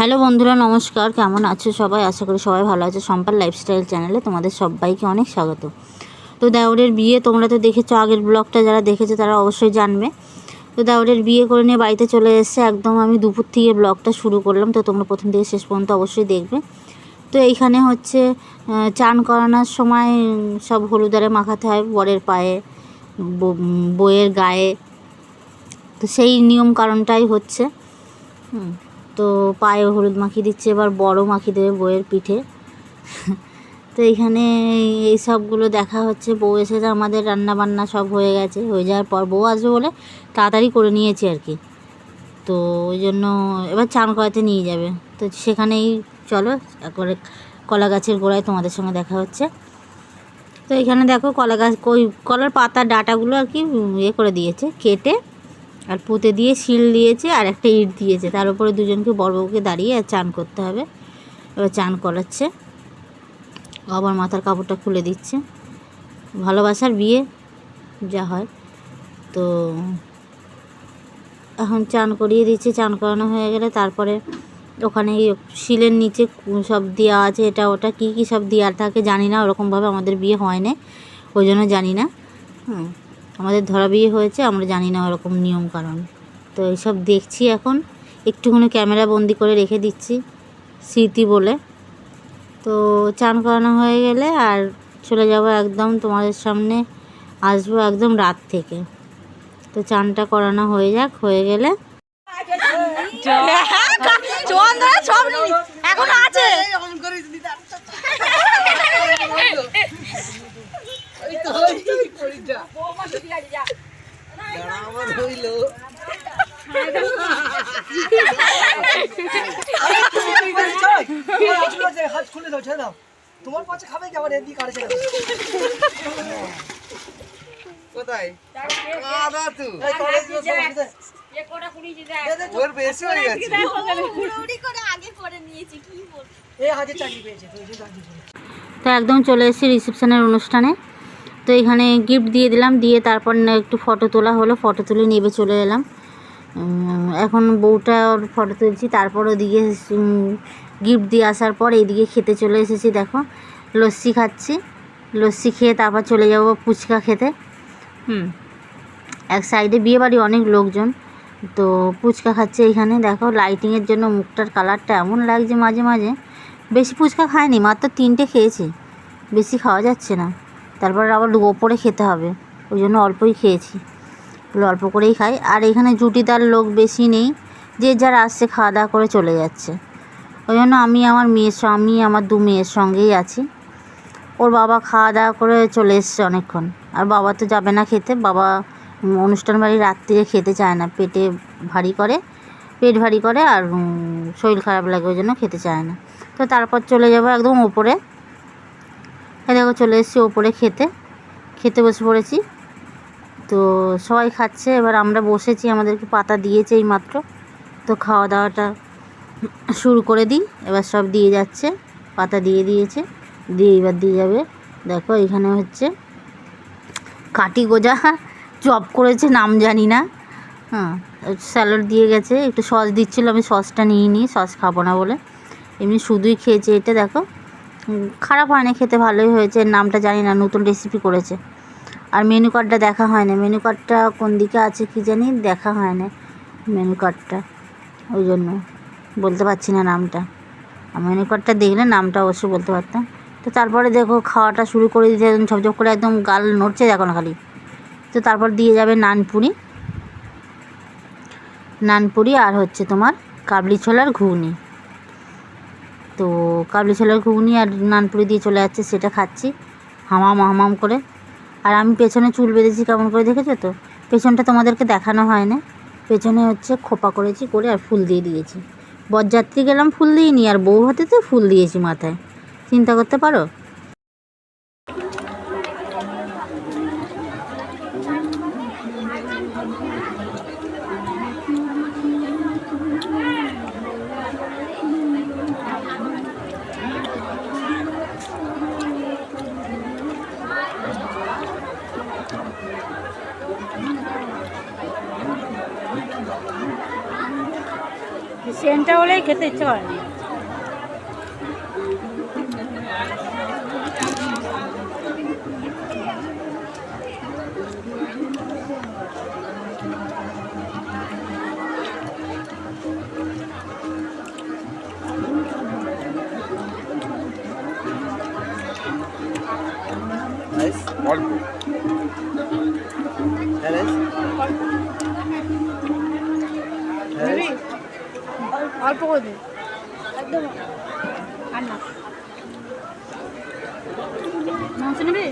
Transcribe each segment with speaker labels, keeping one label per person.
Speaker 1: Hello বন্ধুরা, নমস্কার। কেমন আছো সবাই? আশা করি সবাই ভালো আছে। সম্পার লাইফস্টাইল চ্যানেলে তোমাদের সবাইকে অনেক স্বাগত। তো দেওরের বিয়ে তোমরা তো দেখেছ, আগের ব্লগটা যারা দেখেছ তারা অবশ্যই জানবে। তো দেওরের বিয়ে করে নিয়ে বাড়িতে চলে এসেছে একদম আমি দুপুর থেকে ব্লগটা শুরু করলাম। তো তোমরা প্রথম থেকে শেষ পর্যন্ত অবশ্যই দেখবে। তো এইখানে হচ্ছে চান করানোর সময় সব হলুদারে মাখাতে হয়, বরের পায়ে বইয়ের গায়ে। তো সেই নিয়ম কারণটাই হচ্ছে। তো পায়ে হলুদ মাখিয়ে দিচ্ছে, এবার বড় মাখিয়ে দেবে বউয়ের পিঠে। তো এইখানে এই সবগুলো দেখা হচ্ছে, বউ এসেছে, আমাদের রান্না বান্না সব হয়ে গেছে, হয়ে যাওয়ার পর বউ আসবে বলে তাড়াতাড়ি করে নিয়েছি আর কি। তো ওই জন্য এবার চান করাতে নিয়ে যাবে। তো সেখানেই চলো, একবারে কলা গাছের গোড়ায় তোমাদের সঙ্গে দেখা হচ্ছে। তো এখানে দেখো কলা গাছ, কই, কলার পাতার ডাটাগুলো আর কি ইয়ে করে দিয়েছে, কেটে আর পুঁতে দিয়ে শিল দিয়েছে আর একটা ইট দিয়েছে। তার উপরে দুজনকে বড় বউকে দাঁড়িয়ে আর চান করতে হবে। এবার চান করাচ্ছে। আবার মাথার কাপড়টা খুলে দিচ্ছে। ভালোবাসার বিয়ে যা হয়। তো এখন চান করিয়ে দিচ্ছে। চান করানো হয়ে গেলে তারপরে ওখানে শিলের নিচে সব দেওয়া আছে। এটা ওটা কী কী সব দেওয়া থাকে জানি না। ওরকমভাবে আমাদের বিয়ে হয় না ওই জন্য জানি না। হুম। আমাদের ধরা বিয়ে হয়েছে আমরা জানি না ওরকম নিয়ম কারণ তো এইসব দেখছি এখন। একটুখানি ক্যামেরা বন্দি করে রেখে দিচ্ছি স্মৃতি বলে। তো চান করানো হয়ে গেলে আর চলে যাব একদম তোমাদের সামনে আসব একদম রাত থেকে। তো চানটা করানো হয়ে যাক হয়ে গেলে
Speaker 2: সব
Speaker 3: হাত খুলে দাও ছেড়ে দাও। তোমার পাশে খাবে কি আবার এদিকে কাটে ছেড়ে
Speaker 4: কোথায়? কাদা তো। ওর বেশি হয়ে গেছে।
Speaker 1: একদম চলে এসেছি রিসেপশনের অনুষ্ঠানে। তো এখানে গিফট দিয়ে দিলাম দিয়ে তারপর না একটু ফটো তোলা হলো ফটো তুলে নেবে চলে এলাম। এখন বউটা ওর ফটো তুলছি তারপর ওদিকে গিফট দিয়ে আসার পর এইদিকে খেতে চলে এসেছি, দেখো। লস্যি খাচ্ছি। লস্যি খেয়ে তারপর চলে যাব ফুচকা খেতে। হুম, এক সাইডে বিয়েবাড়ি অনেক লোকজন, তো ফুচকা খাচ্ছে এখানে। দেখো লাইটিংয়ের জন্য মুখটার কালারটা এমন লাগছে মাঝে মাঝে। বেশি ফুচকা খায়নি মাত্র তিনটে খেয়েছি। বেশি খাওয়া যাচ্ছে না। তারপর আবার ওপরে খেতে হবে। ওই জন্য অল্পই খেয়েছি। অল্প করেই খাই। আর এখানে জুটিদার লোক বেশি নেই। যে যারা আসছে খাওয়া দাওয়া করে চলে যাচ্ছে। ওই জন্য আমি আমার মেয়ের আমি আমার দু মেয়ের সঙ্গেই আছি। ওর বাবা খাওয়া দাওয়া করে চলে এসছে অনেকক্ষণ। আর বাবা তো যাবে না খেতে, বাবা অনুষ্ঠান বাড়ি রাত্রিরে খেতে চায় না, পেটে ভারী করে, পেট ভারী করে আর শরীর খারাপ লাগে ওই জন্য খেতে চায় না। তো তারপর চলে যাব একদম ওপরে। দেখো চলে এসেছি ওপরে খেতে খেতে বসে পড়েছি। তো সবাই খাচ্ছে, এবার আমরা বসেছি, আমাদেরকে পাতা দিয়েছে এই মাত্র তো খাওয়া দাওয়াটা শুরু করে দিই। এবার সব দিয়ে যাচ্ছে, পাতা দিয়ে দিয়েছে, দিয়ে এবার দিয়ে যাবে। দেখো, এখানে হচ্ছে কাটি গোজা চপ করেছে, নাম জানি না। হ্যাঁ স্যালাড দিয়ে গেছে, একটু সস দিচ্ছিল, আমি সসটা নিয়ে নিই, সস খাব না বলে। এমনি শুধুই খেয়েছে এটা, দেখো। খারাপ হয়নি খেতে ভালোই হয়েছে নামটা জানি না, নতুন রেসিপি করেছে। আর মেনু কার্ডটা দেখা হয় না। মেনু কার্ডটা কোন দিকে আছে কি জানি, দেখা হয় না মেনু কার্ডটা ওই জন্য। বলতে পারছি না নামটা। আর মেনু দেখলে নামটা অবশ্যই বলতে পারতাম। তো তারপরে দেখো খাওয়াটা শুরু করে দিতে একদম ঝপঝপ করে একদম গাল নড়ছে দেখো না খালি। তো তারপর দিয়ে যাবে নানপুরি। নানপুরি আর হচ্ছে তোমার কাবলি ছোলার ঘুগনি। তো কাবলি ছোলার ঘুগনি আর নানপুরি দিয়ে চলে যাচ্ছে, সেটা খাচ্ছি। হামাম হামাম করে। আর আমি পেছনে চুল বেঁধেছি, কেমন করে দেখেছ তো? পেছনটা তোমাদেরকে দেখানো হয় না পেছনে হচ্ছে খোপা করেছি, করে আর ফুল দিয়ে দিয়েছি। বরযাত্রী গেলাম ফুল দিইনি আর বউ হাতে তো ফুল দিয়েছি মাথায়। চিন্তা করতে পারো?
Speaker 2: হলেই খেতে ইচ্ছে করে না।
Speaker 4: অল্প
Speaker 2: অল্প করে দে একদম। আর না। মাংস নিবি?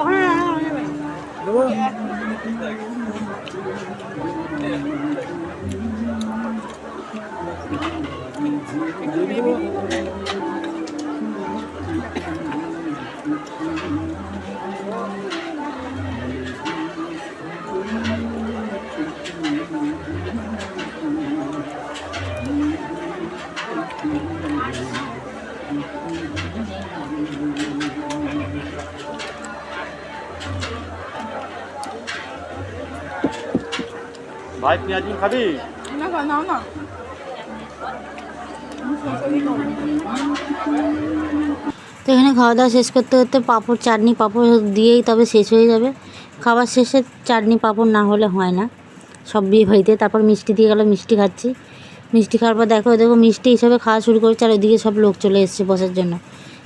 Speaker 2: ওখানে না,
Speaker 5: ভাই পেঁয়াজি খাবি?
Speaker 2: না নাও না।
Speaker 1: তো এখানে খাওয়া দাওয়া শেষ করতে করতে পাঁপড় চাটনি পাঁপড় দিয়েই তবে শেষ হয়ে যাবে। খাবার শেষে চাটনি পাঁপড় না হলে হয় না। সব বিয়ে বাড়িতে তারপর মিষ্টি দিয়ে গেলো মিষ্টি খাচ্ছি। মিষ্টি খাওয়ার পর দেখো দেখো মিষ্টি হিসাবে খাওয়া শুরু করেছে আর ওইদিকে সব লোক চলে এসছে বসার জন্য।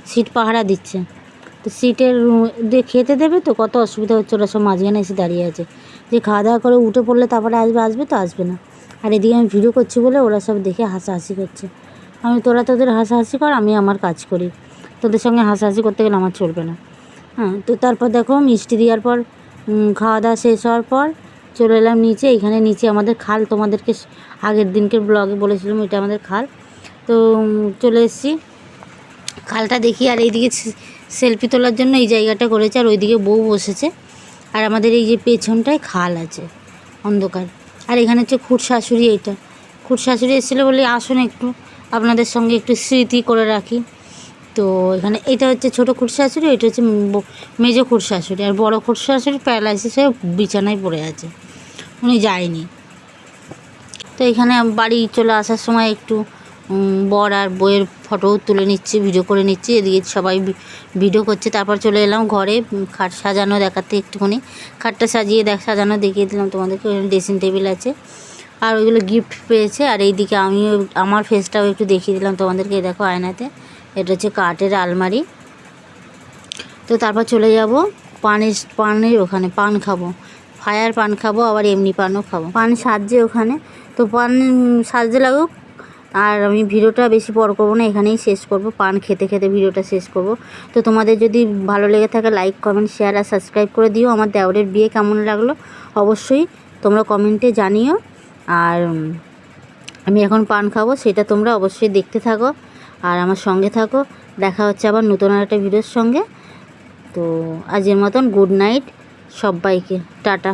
Speaker 1: সিট পাহারা দিচ্ছে। তো সিটের দিয়ে খেতে দেবে তো, কত অসুবিধা হচ্ছে, ওরা সব মাঝখানে এসে দাঁড়িয়ে আছে। যে খাওয়া দাওয়া করে উঠে পড়লে তারপরে আসবে আসবে তো আসবে না। আর এদিকে আমি ভিডিও করছি বলে ওরা সব দেখে হাসাহাসি করছে। আমি, তোরা তোদের হাসাহাসি কর, আমি আমার কাজ করি। তোদের সঙ্গে হাসাহাসি করতে গেলে আমার চলবে না। হ্যাঁ তো তারপর দেখো মিষ্টি দেওয়ার পর খাওয়া দাওয়া শেষ হওয়ার পর চলে এলাম নিচে। এখানে নিচে আমাদের খাল, তোমাদেরকে আগের দিনকের ব্লগে বলেছিলাম এটা আমাদের খাল। তো চলে এসেছি। খালটা দেখি, আর এইদিকে সেলফি তোলার জন্য এই জায়গাটা করেছে, আর ওইদিকে বউ বসেছে। আর আমাদের এই যে পেছনটায় খাল আছে, অন্ধকার। আর এখানে হচ্ছে খুট শাশুড়ি এইটা। খুট শাশুড়ি এসেছিল বলে আসুন একটু, আপনাদের সঙ্গে একটু স্মৃতি করে রাখি। তো এখানে এটা হচ্ছে ছোটো খুট শাশুড়ি এটা হচ্ছে মেজো খুট শাশুড়ি আর বড়ো খুট শাশুড়ি প্যারালাইসিস হয়ে বিছানায় পড়ে আছে। উনি যায়নি। তো এখানে বাড়ি চলে আসার সময় একটু বর আর বইয়ের ফটোও তুলে নিচ্ছি, ভিডিও করে নিচ্ছি। এদিকে সবাই ভিডিও করছে। তারপর চলে এলাম ঘরে খাট সাজানো দেখাতে একটুখানি। খাটটা সাজিয়ে দেখ, সাজানো দেখিয়ে দিলাম তোমাদেরকে। ড্রেসিং টেবিল আছে। আর ওইগুলো গিফট পেয়েছে। আর এইদিকে আমিও, আমার ফেসটাও একটু দেখিয়ে দিলাম তোমাদেরকে। দেখো আয়নাতে। এটা হচ্ছে কাঠের আলমারি। তো তারপর চলে যাব, পানের পানের ওখানে পান খাব। ফায়ার পান খাব, আবার এমনি পানও খাব। পান সাজছে ওখানে। তো পান সাজতে লাগুক, আর আমি ভিডিওটা বেশি বড় করব না, এখানেই শেষ করব। পান খেতে খেতে ভিডিওটা শেষ করব। তো তোমাদের যদি ভালো লেগে থাকে লাইক কমেন্ট শেয়ার আর সাবস্ক্রাইব করে দিও। আমার দেওরের বিয়ে কেমন লাগল, অবশ্যই তোমরা কমেন্টে জানিও। আর আমি এখন পান খাব, সেটা তোমরা অবশ্যই দেখতে থাকো। আর আমার সঙ্গে থাকো। দেখা হচ্ছে আবার নতুন আর একটা ভিডিওর সঙ্গে। তো আজের মতন গুড নাইট সবাইকে। টাটা।